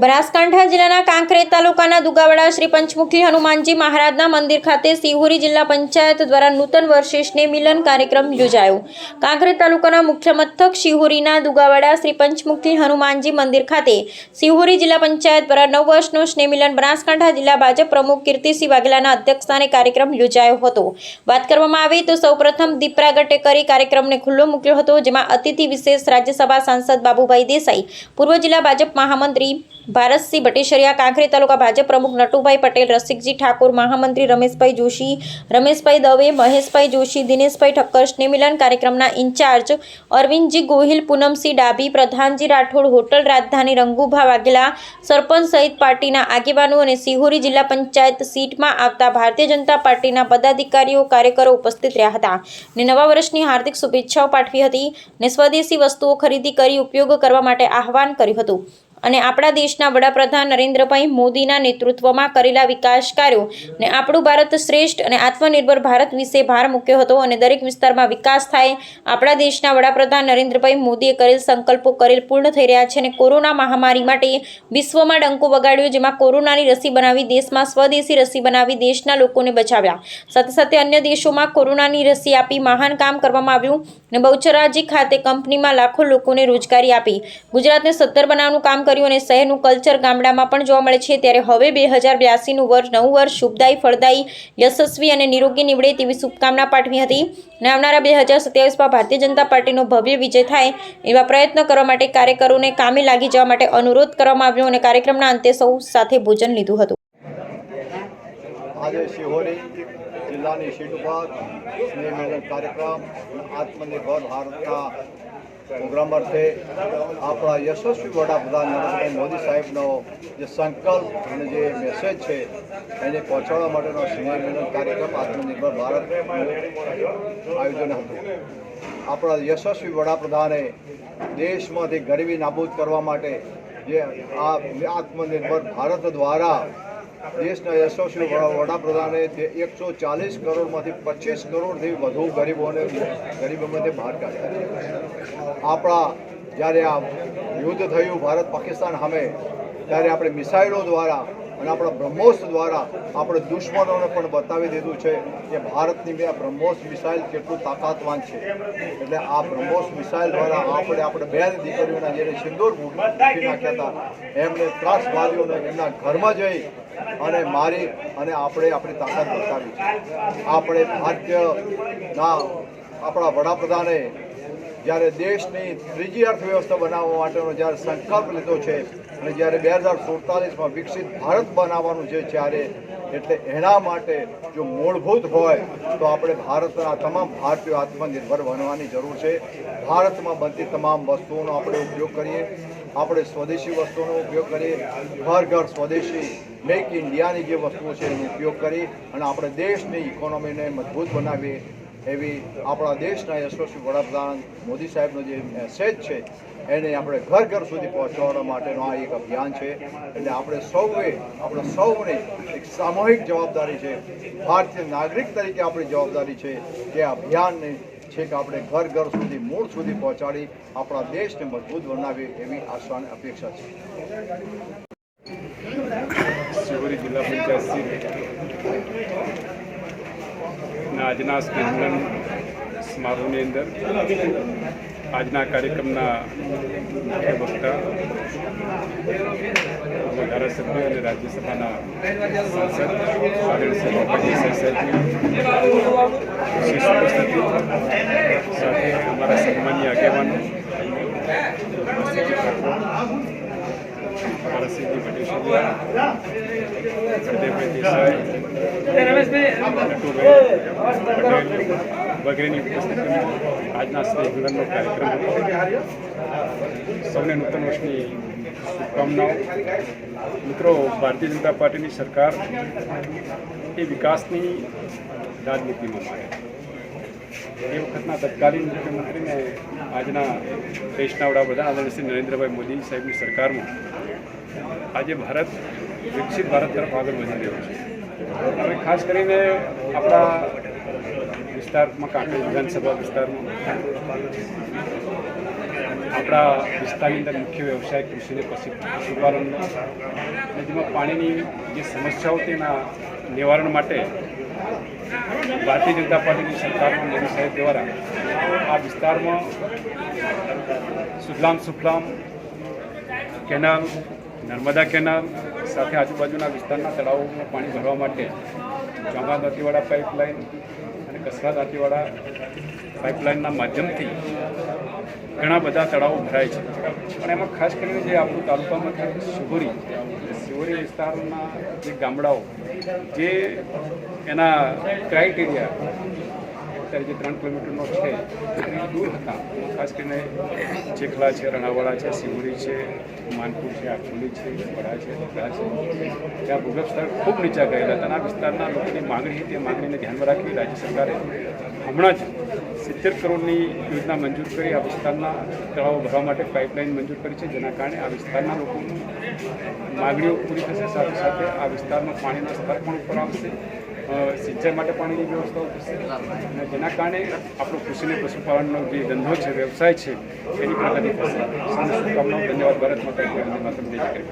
બનાસકાંઠા જિલ્લાના કાંકરેજ તાલુકાના દુગાવાડા શ્રી પંચમુખી હનુમાનજી મહારાજના મંદિર ખાતે સિહોરી જિલ્લા પંચાયત દ્વારા નૂતન વર્ષે સ્નેહ મિલન કાર્યક્રમ યોજાયો. કાંકરેજ તાલુકાના મુખ્ય મથક શિહોરીના દુગાવાડા શ્રી પંચમુખી હનુમાનજી મંદિર ખાતે સિહોરી જિલ્લા પંચાયત દ્વારા નવ વર્ષનો સ્નેહમિલન બનાસકાંઠા જિલ્લા ભાજપ પ્રમુખ કીર્તિસિંહ વાઘેલાના અધ્યક્ષસ્થાને કાર્યક્રમ યોજાયો હતો. વાત કરવામાં આવે તો સૌપ્રથમ દીપ પ્રાગટ્ય કરી કાર્યક્રમને ખુલ્લો મૂક્યો હતો, જેમાં અતિથિ વિશેષ રાજ્યસભા સાંસદ બાબુભાઈ દેસાઈ, પૂર્વ જિલ્લા ભાજપ મહામંત્રી ભારતસિંહ ભટ્ટેશ્વરિયા કાંકરેજ તાલુકા ભાજપ પ્રમુખ નટુભાઈ પટેલ, રસિકજી ઠાકોર, મહામંત્રી રમેશભાઈ જોશી, રમેશભાઈ દવે, મહેશભાઈ જોશી, દિનેશભાઈ ઠક્કર, સ્નેહમિલન કાર્યક્રમના ઇન્ચાર્જ અરવિંદજી ગોહિલ, પૂનમસિંહ ડાભી, પ્રધાનજી રાઠોડ, હોટલ રાજધાની રંગુભા વાઘેલા, સરપંચ સહિત પાર્ટીના આગેવાનો અને સિહોરી જિલ્લા પંચાયત સીટમાં આવતા ભારતીય જનતા પાર્ટીના પદાધિકારીઓ, કાર્યકરો ઉપસ્થિત રહ્યા હતા ને નવા વર્ષની હાર્દિક શુભેચ્છાઓ પાઠવી હતી ને સ્વદેશી વસ્તુઓ ખરીદી કરી ઉપયોગ કરવા માટે આહવાન કર્યું હતું. અને આપણા દેશના વડાપ્રધાન નરેન્દ્રભાઈ મોદીના નેતૃત્વમાં કરેલા વિકાસ કાર્યો ને આપણું ભારત શ્રેષ્ઠ અને આત્મનિર્ભર ભારત વિશે ભાર મૂક્યો હતો અને દરેક વિસ્તારમાં વિકાસ થાય, આપણા દેશના વડાપ્રધાન નરેન્દ્રભાઈ મોદીએ કરેલ સંકલ્પો કરેલ પૂર્ણ થઈ રહ્યા છે અને કોરોના મહામારી માટે વિશ્વમાં ડંકો વગાડ્યો જેમાં કોરોનાની રસી બનાવી દેશમાં સ્વદેશી રસી બનાવી દેશના લોકોને બચાવ્યા. સાથે સાથે અન્ય દેશોમાં કોરોનાની રસી આપી મહાન કામ કરવામાં આવ્યું અને બહુચરાજી ખાતે કંપનીમાં લાખો લોકોને રોજગારી આપી. ગુજરાતને સત્તર બનાવવાનું કામ કર્યું અને શહેરનું કલ્ચર ગામડામાં પણ જોવા મળે છે. ત્યારે હવે બે હજાર બ્યાસીનું વર્ષ, નવું વર્ષ, શુભદાયી, ફળદાયી, યશસ્વી અને નિરોગી નીવડે તેવી શુભકામના પાઠવી હતી. અને આવનારા બે હજાર સત્યાવીસમાં ભારતીય જનતા પાર્ટીનો ભવ્ય વિજય થાય એવા પ્રયત્ન કરવા માટે કાર્યકરોને કામે લાગી જવા માટે અનુરોધ કરવામાં આવ્યો અને કાર્યક્રમના અંતે સૌ સાથે ભોજન લીધું હતું. આજે શિહોરી જિલ્લાની સીટ ઉપર સ્નેહ કાર્યક્રમ આત્મનિર્ભર ભારતના પ્રોગ્રામ અર્થે આપણા યશસ્વી વડાપ્રધાન નરેન્દ્રભાઈ મોદી સાહેબનો જે સંકલ્પ અને જે મેસેજ છે, એને પહોંચાડવા માટેનો સ્નેહ મિલન કાર્યક્રમ આત્મનિર્ભર ભારતનું આયોજન હતું. આપણા યશસ્વી વડાપ્રધાને દેશમાંથી ગરીબી નાબૂદ કરવા માટે જે આત્મનિર્ભર ભારત દ્વારા દેશના યશસ્વી વડા- વડાપ્રધાને એકસો ચાલીસ કરોડમાંથી પચીસ કરોડથી વધુ ગરીબોને ગરીબોમાંથી બહાર કાઢ્યા આપણા જ્યારે આ યુદ્ધ થયું ભારત પાકિસ્તાન સામે, ત્યારે આપણે મિસાઇલો દ્વારા અને આપણા બ્રહ્મોસ દ્વારા આપણે દુશ્મનોને પણ બતાવી દીધું છે કે ભારતની બે આ બ્રહ્મોસ મિસાઇલ કેટલું તાકાતવાન છે. એટલે આ બ્રહ્મોસ મિસાઇલ દ્વારા આપણે આપણે બેન દીકરીઓના જેને સિંદૂર મૂકી નાખ્યા હતા, એમને ત્રાસવાદીઓને એમના ઘરમાં જઈ અને મારી અને આપણે આપણી તાકાત બતાવી છે. આપણે ભારતીયના આપણા વડાપ્રધાને જ્યારે દેશની ત્રીજી અર્થવ્યવસ્થા બનાવવા માટેનો જ્યારે સંકલ્પ લીધો છે અને જ્યારે બે હજાર સુડતાલીસમાં વિકસિત ભારત બનાવવાનું છે ત્યારે એટલે એના માટે જો મૂળભૂત હોય તો આપણે ભારતના તમામ ભારતીયો આત્મનિર્ભર બનવાની જરૂર છે. ભારતમાં બનતી તમામ વસ્તુઓનો આપણે ઉપયોગ કરીએ. આપણે સ્વદેશી વસ્તુઓનો ઉપયોગ કરીએ. ઘર ઘર સ્વદેશી મેક ઇન્ડિયાની જે વસ્તુઓ છે એનો ઉપયોગ કરી અને આપણે દેશની ઇકોનોમીને મજબૂત બનાવીએ. એવી આપણા દેશના યશસ્વી વડાપ્રધાન મોદી સાહેબનો જે મેસેજ છે, એને આપણે ઘર ઘર સુધી પહોંચાડવા માટેનો આ એક અભિયાન છે. એટલે આપણે સૌએ, આપણે સૌને એક સામૂહિક જવાબદારી છે. ભારતીય નાગરિક તરીકે આપણી જવાબદારી છે કે અભિયાનને કે આપણે ઘર ઘર સુધી, મૂળ સુધી પહોંચાડી આપણા દેશને મજબૂત બનાવીએ એવી આશા અને અપેક્ષા છે. શિવરી જિલ્લા પંચાયત આજના સ્નેહમિલન સમારોહની અંદર આજના કાર્યક્રમના મુખ્ય વક્તા પૂર્વ ધારાસભ્ય અને રાજ્યસભાના સાંસદ આદરણીય બાપાજી સાહેબની વિશેષ ઉપસ્થિતિ સાથે અમારા સન્માનીય આગેવાનો અમારા સિદ્ધિ ભટ્ટેશ્વરિયા હરદેવભાઈ દેસાઈ નટુભાઈ પટેલ વગેરેની ઉપસ્થિતિમાં આજના સ્નેહ મિલનનો કાર્યક્રમ હતો. સૌને નૂતન વર્ષની શુભકામનાઓ. મિત્રો, ભારતીય જનતા પાર્ટીની સરકાર એ વિકાસની રાજનીતિમાં માને એ વખતના તત્કાલીન મુખ્યમંત્રીને આજના દેશના વડાપ્રધાન આદરણીય શ્રી નરેન્દ્રભાઈ મોદી સાહેબની સરકારમાં આજે ભારત વિકસિત ભારત તરફ આગળ વધી રહ્યો છે. હવે ખાસ કરીને આપણા વિસ્તારમાં, કાંકરી વિધાનસભા વિસ્તારમાં, આપણા વિસ્તારની અંદર મુખ્ય વ્યવસાય કૃષિ અને પશુ પશુપાલનનો અને જેમાં પાણીની જે સમસ્યાઓ તેના નિવારણ માટે ભારતીય જનતા પાર્ટીની સરકારમાં મોદી સાહેબ દ્વારા આ વિસ્તારમાં સુફલામ સુફલામ કેનાલ, નર્મદા કેનાલ સાથે આજુબાજુના વિસ્તારના તળાવોમાં પાણી ભરવા માટે ચોંગા દાંતીવાડા પાઇપલાઇન અને કસરા દાંતીવાડા પાઇપલાઇનના માધ્યમથી ઘણા બધા તળાવો ભરાય છે. પણ એમાં ખાસ કરીને જે આપણું તાલુકામાં થાય શિહોરી શિહોરી વિસ્તારના જે ગામડાઓ, જે એના ક્રાઇટેરિયા અત્યારે જે ત્રણ કિલોમીટરનો છે દૂર હતા. ખાસ કરીને ચેખલા છે, રણાવાડા છે સિંગુરી છે, માનપુર છે આખોલી છે, વડા છે, ધોધા છે. ત્યાં ભૂગર્ભ સ્તર ખૂબ નીચા ગયેલા હતા આ વિસ્તારના લોકોની માગણી હતી. તે માગણીને ધ્યાનમાં રાખી રાજ્ય સરકારે હમણાં જ સિત્તેર કરોડની યોજના મંજૂર કરી આ વિસ્તારના તળાવો ભરવા માટે પાઇપલાઇન મંજૂર કરી છે. જેના કારણે આ વિસ્તારના લોકોની માગણીઓ પૂરી થશે. સાથે સાથે આ વિસ્તારમાં પાણીના સ્તર પણ ઉપર આવશે. સિંચાઈ માટે પાણીની વ્યવસ્થાઓ થશે. અને જેના કારણે આપણો કૃષિને પશુપાલનનો જે ધંધો છે, વ્યવસાય છે, એની પ્રગતિ થશે. શુભકામનાઓ. ધન્યવાદ. ભારત માતા વંદે.